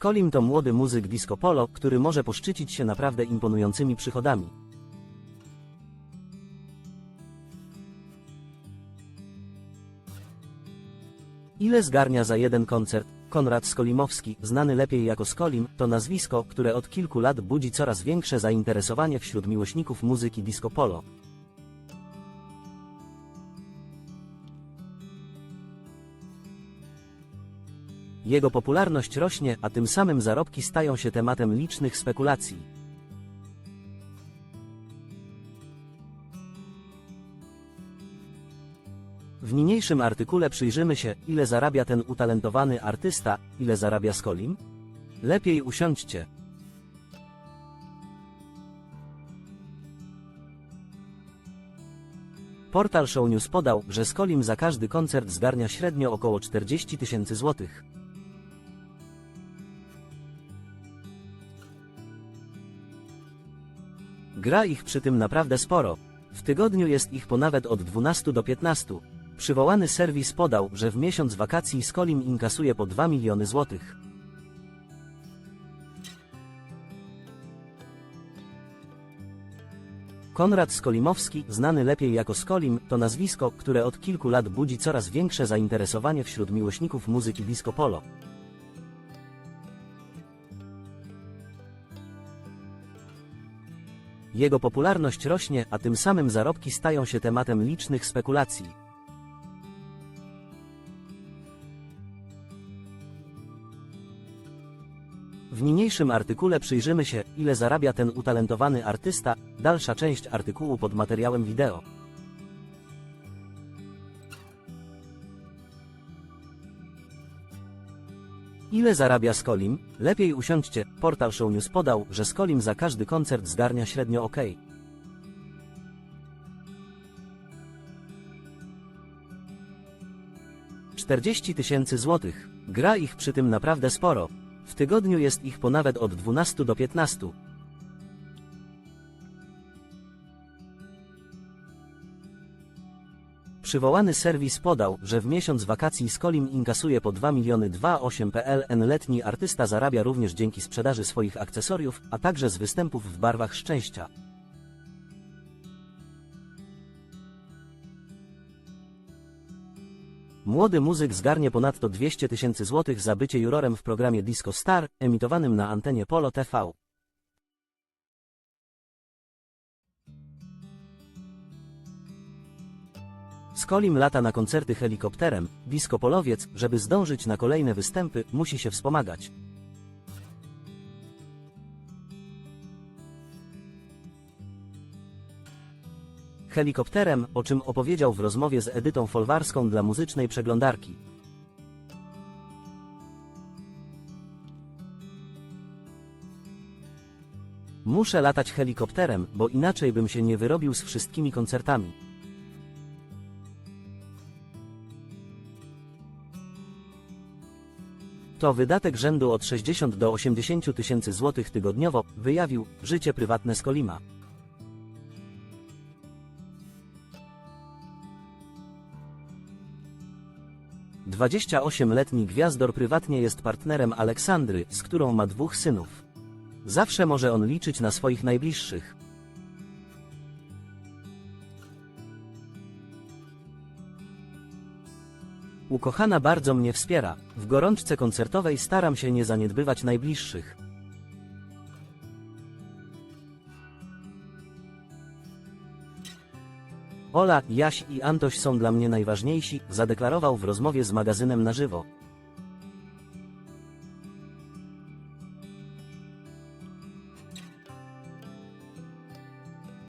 Skolim to młody muzyk disco polo, który może poszczycić się naprawdę imponującymi przychodami. Ile zgarnia za jeden koncert? Konrad Skolimowski, znany lepiej jako Skolim, to nazwisko, które od kilku lat budzi coraz większe zainteresowanie wśród miłośników muzyki disco polo. Jego popularność rośnie, a tym samym zarobki stają się tematem licznych spekulacji. W niniejszym artykule przyjrzymy się, ile zarabia ten utalentowany artysta, ile zarabia Skolim? Lepiej usiądźcie. Portal Show News podał, że Skolim za każdy koncert zgarnia średnio około 40 tysięcy złotych. Gra ich przy tym naprawdę sporo. W tygodniu jest ich po nawet od 12 do 15. Przywołany serwis podał, że w miesiąc wakacji Skolim inkasuje po 2 miliony złotych. Konrad Skolimowski, znany lepiej jako Skolim, to nazwisko, które od kilku lat budzi coraz większe zainteresowanie wśród miłośników muzyki disco polo. Jego popularność rośnie, a tym samym zarobki stają się tematem licznych spekulacji. W niniejszym artykule przyjrzymy się, ile zarabia ten utalentowany artysta, dalsza część artykułu pod materiałem wideo. Ile zarabia Skolim? Lepiej usiądźcie. Portal Show News podał, że Skolim za każdy koncert zgarnia średnio ok. Czterdzieści tysięcy złotych. Gra ich przy tym naprawdę sporo. W tygodniu jest ich po nawet od 12 do 15. Przywołany serwis podał, że w miesiąc wakacji Skolim inkasuje po 2 miliony 2,8 PLN. Letni artysta zarabia również dzięki sprzedaży swoich akcesoriów, a także z występów w barwach szczęścia. Młody muzyk zgarnie ponadto 200 tysięcy złotych za bycie jurorem w programie Disco Star, emitowanym na antenie Polo TV. Skolim lata na koncerty helikopterem, disco polowiec, żeby zdążyć na kolejne występy, musi się wspomagać. Helikopterem, o czym opowiedział w rozmowie z Edytą Folwarską dla muzycznej przeglądarki. Muszę latać helikopterem, bo inaczej bym się nie wyrobił z wszystkimi koncertami. To wydatek rzędu od 60 do 80 tysięcy złotych tygodniowo, wyjawił, życie prywatne Skolima. Dwadzieścia-ośmletni gwiazdor prywatnie jest partnerem Aleksandry, z którą ma dwóch synów. Zawsze może on liczyć na swoich najbliższych. Ukochana bardzo mnie wspiera. W gorączce koncertowej staram się nie zaniedbywać najbliższych. Ola, Jaś i Antoś są dla mnie najważniejsi, zadeklarował w rozmowie z magazynem na żywo.